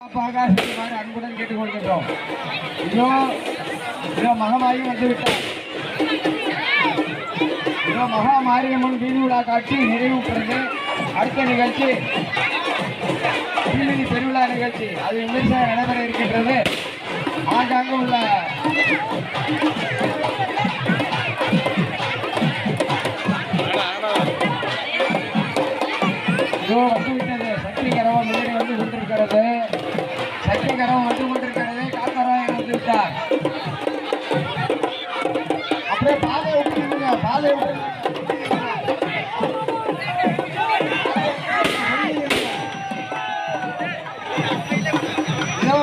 பாதுகாப்பாக அன்புடன் கேட்டுக்கொள்கின்றோம் இதோ இதோ மகமாயி வந்துவிட்டார் இதோ மகா மாரியம்மன் வீதி காட்சி நிறைவு பெறுது அடுத்த நிகழ்ச்சி தீமிதி பெருவிழா நிகழ்ச்சி அது விமர்சனம் நடைபெற இருக்கின்றது ஆங்காங்க உள்ள இதோ வந்துவிட்டது சத்தியகரம் வந்து கொண்டிருக்கிறது காத்தராயன் வந்து விட்டார் அப்படியே பாதை விட்டுருங்க பாதை விட்டுருங்க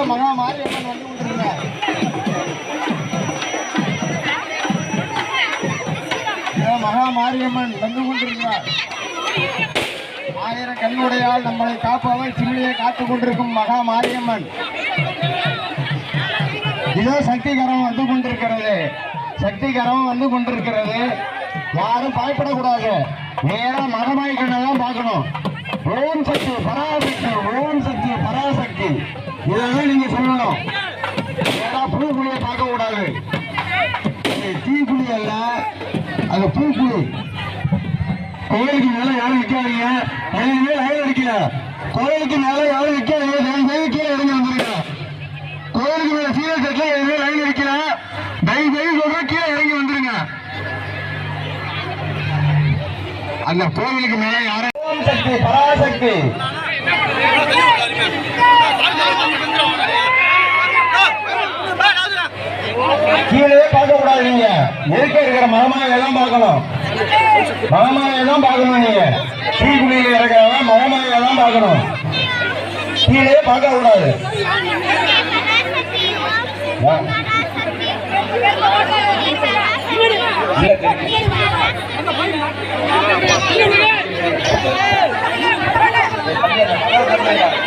மகா மாரியம்மன் வந்து கொண்டிருக்கிறார் மகா மாரியம்மன் வந்து கொண்டிருக்கிறார் ஆயிரம் கண்ணுடையால் நம்மளை காப்பவர் சிம்லியை காத்துக் கொண்டிருக்கும் மகா மாரியம்மன். இதோ சக்தி கரம் வந்து கொண்டிருக்கிறது. சக்தி கரம் வந்து கொண்டிருக்கிறது. யாரும் பயப்படக்கூடாது. நேரம் மதமாய் கண்ணதான் பார்க்கணும். ஓம் சக்தி பராசக்தி ஓம் சக்தி பராசக்தி. இதெல்லாம் நீங்க சொல்லணும். பூக்குழியை புழு பார்க்க கூடாது தீக்குழி அல்ல அது பூக்குழி. கோயிலுக்கு மேல யாரும் நிக்காதீங்க. எதுவுமே லைன் அடிக்கல கோயிலுக்கு மேல யாரும் நிக்காதீங்க. தயவு செய்து கீழே இறங்கி வந்துருங்க. கோயிலுக்கு மேல சீரியல் செட்ல எதுவுமே லைன் அடிக்கல தயவு செய்து சொல்றேன் கீழே இறங்கி வந்துருங்க. அந்த கோவிலுக்கு மேல யாரும் சக்தி பராசக்தி. கீழே பார்க்க கூடாது நீங்க இருக்க இருக்கிற மகமாயை தான் பார்க்கணும்? மகமாயை தான் பார்க்கணும் நீங்க. தீக்குழியில இருக்கிறவன் மகமாயை தான் பார்க்கணும். கீழே பார்க்க கூடாது. அம்மாதான